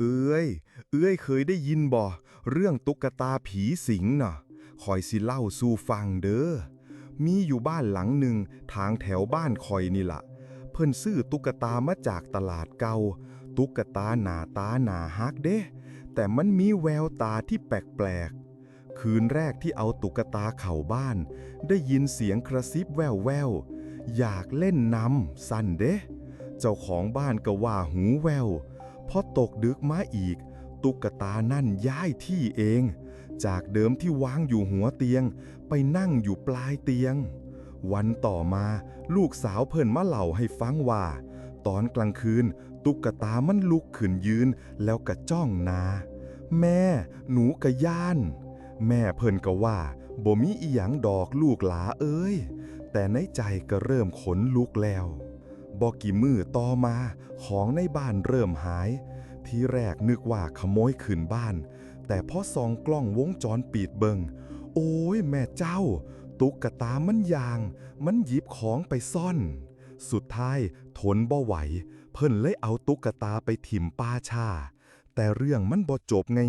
เอ้ย เอ้ยเคยได้ยินบ่เรื่องตุ๊กตาผีสิงน่ะคอยสิเล่าสู่ฟังเด้อ มีอยู่บ้านหลังหนึ่งทางแถวบ้านคอยนี่ละเพิ่นซื้อตุ๊กตามาจากตลาดเก่า ตุ๊กตาหนาตาหนาฮักเด้ แต่มันมีแววตาที่แปลกๆ คืนแรกที่เอาตุ๊กตาเข้าบ้าน ได้ยินเสียงกระซิบแว่วๆอยากเล่นน้ำสั่นเด้ เจ้าของบ้านก็ว่าหูแวว พอตกดึกมาอีก ตุ๊กตานั่นย้ายที่เอง จากเดิมที่วางอยู่หัวเตียง ไปนั่งอยู่ปลายเตียง วันต่อมาลูกสาวเพิ่นมาเล่าให้ฟังว่า ตอนกลางคืน ตุ๊กตามันลุกขึ้นยืนแล้วกระจ้องนา แม่หนูกะย่าน แม่เพิ่นก็ว่าบ่มีอีหยังดอกลูกหลาเอ้ยแต่ในใจก็เริ่มขนลุกแล้ว บอกกี่มือต่อมาของในบ้านเริ่มหาย ที่แรกนึกว่าขโมยขึ้นบ้าน แต่พอส่องกล้องวงจรปิดเบิง โอ้ยแม่เจ้า ตุ๊กตามันยาง มันหยิบของไปซ่อน สุดท้ายทนบ่ไหว เพิ่นเลยเอาตุ๊กตาไปถิ่มป้าชา แต่เรื่องมันบ่จบไง